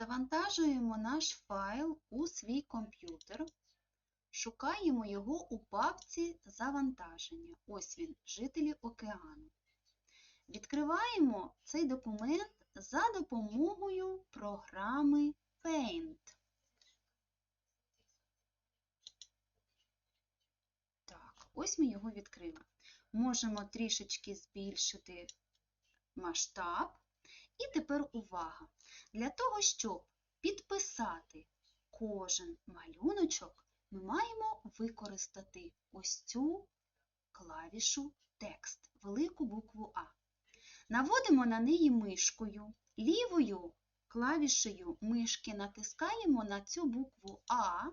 Завантажуємо наш файл у свій комп'ютер. Шукаємо його у папці Завантаження. Ось він, жителі океану. Відкриваємо цей документ за допомогою програми Paint. Так, ось ми його відкрили. Можемо трішечки збільшити масштаб. І тепер увага! Для того, щоб підписати кожен малюночок, ми маємо використати ось цю клавішу текст, велику букву А. Наводимо на неї мишкою, лівою клавішею мишки натискаємо на цю букву А,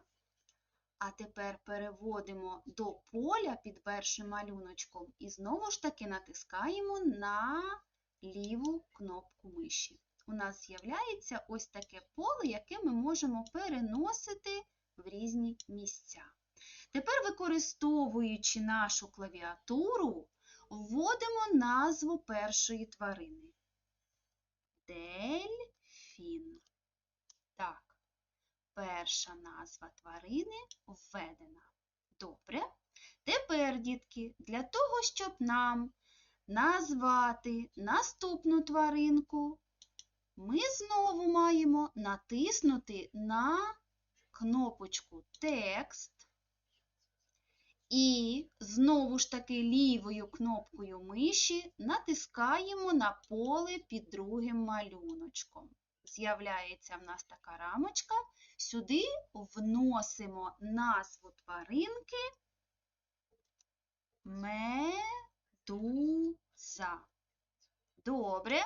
а тепер переводимо до поля під першим малюночком і знову ж таки натискаємо на ліву кнопку миші. У нас з'являється ось таке поле, яке ми можемо переносити в різні місця. Тепер, використовуючи нашу клавіатуру, вводимо назву першої тварини. Дельфін. Так, перша назва тварини введена. Добре. Тепер, дітки, для того, щоб нам назвати наступну тваринку, ми знову маємо натиснути на кнопочку Текст і знову ж таки лівою кнопкою миші натискаємо на поле під другим малюночком. З'являється в нас така рамочка. Сюди вносимо назву тваринки медуза. Добре.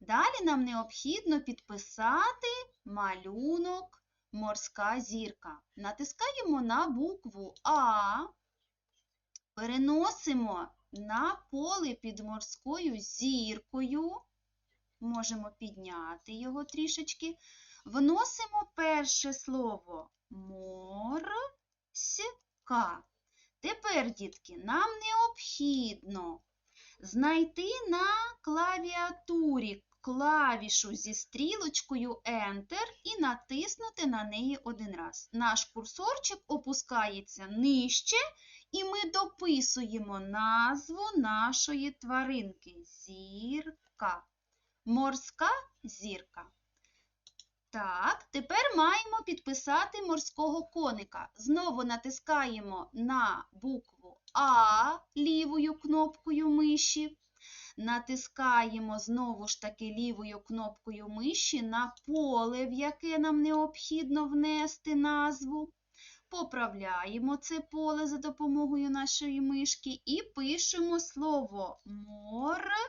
Далі нам необхідно підписати малюнок морська зірка. Натискаємо на букву А, переносимо на поле під морською зіркою, можемо підняти його трішечки, вносимо перше слово морська. Тепер, дітки, нам необхідно знайти на клавіатурі клавішу зі стрілочкою Enter і натиснути на неї один раз. Наш курсорчик опускається нижче, і ми дописуємо назву нашої тваринки зірка. Морська зірка. Так, тепер маємо підписати морського коника. Знову натискаємо на букву А лівою кнопкою миші. Натискаємо знову ж таки лівою кнопкою миші на поле, в яке нам необхідно внести назву. Поправляємо це поле за допомогою нашої мишки і пишемо слово морський.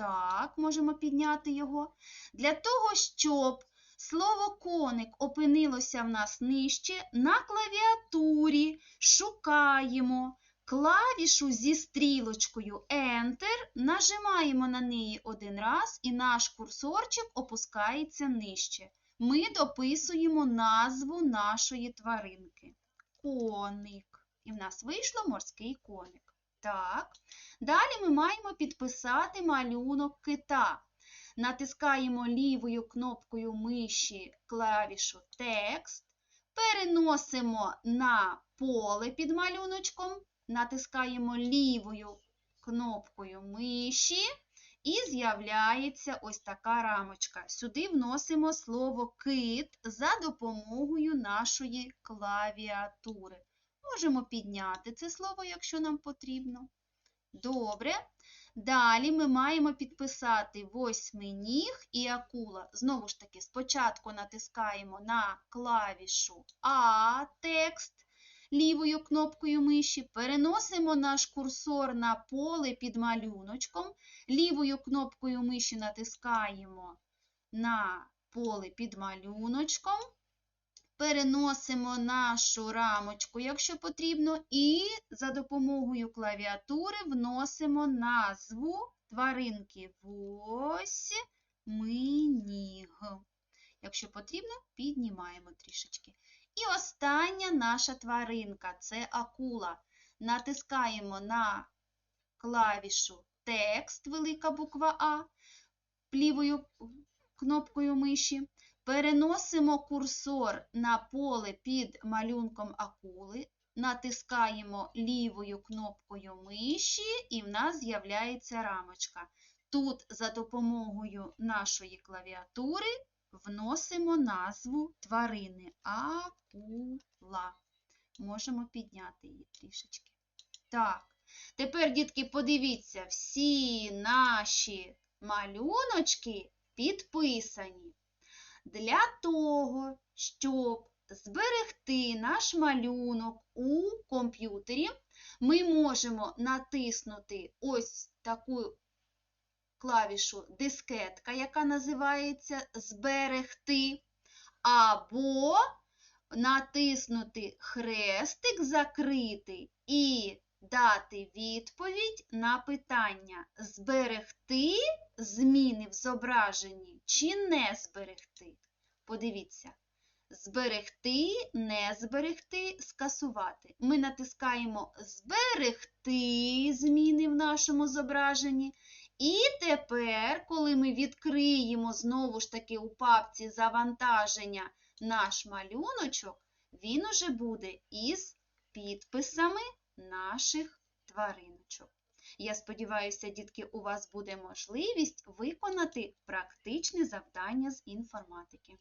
Так, можемо підняти його. Для того, щоб слово коник опинилося в нас нижче, на клавіатурі шукаємо клавішу зі стрілочкою Enter, нажимаємо на неї один раз, і наш курсорчик опускається нижче. Ми дописуємо назву нашої тваринки. Коник. І в нас вийшло морський коник. Так. Далі ми маємо підписати малюнок кита. Натискаємо лівою кнопкою миші клавішу Текст, переносимо на поле під малюночком, натискаємо лівою кнопкою миші і з'являється ось така рамочка. Сюди вносимо слово кит за допомогою нашої клавіатури. Можемо підняти це слово, якщо нам потрібно. Добре. Далі ми маємо підписати восьминіг і акула. Знову ж таки, спочатку натискаємо на клавішу А текст лівою кнопкою миші, переносимо наш курсор на поле під малюночком, лівою кнопкою миші натискаємо на поле під малюночком переносимо нашу рамочку, якщо потрібно, і за допомогою клавіатури вносимо назву тваринки восьминіг. Якщо потрібно, піднімаємо трішечки. І остання наша тваринка це акула. Натискаємо на клавішу Текст, велика буква А, лівою кнопкою миші, переносимо курсор на поле під малюнком акули, натискаємо лівою кнопкою миші, і в нас з'являється рамочка. Тут за допомогою нашої клавіатури вносимо назву тварини акула. Можемо підняти її трішечки. Так, тепер, дітки, подивіться, всі наші малюночки підписані. Для того, щоб зберегти наш малюнок у комп'ютері, ми можемо натиснути ось таку клавішу дискетка, яка називається Зберегти, або натиснути хрестик закритий і дати відповідь на питання зберегти зміни в зображенні чи не зберегти. Подивіться. Зберегти, не зберегти, скасувати. Ми натискаємо Зберегти зміни в нашому зображенні. І тепер, коли ми відкриємо знову ж таки у папці завантаження наш малюночок, він уже буде із підписами наших твариночок. Я сподіваюся, дітки, у вас буде можливість виконати практичне завдання з інформатики.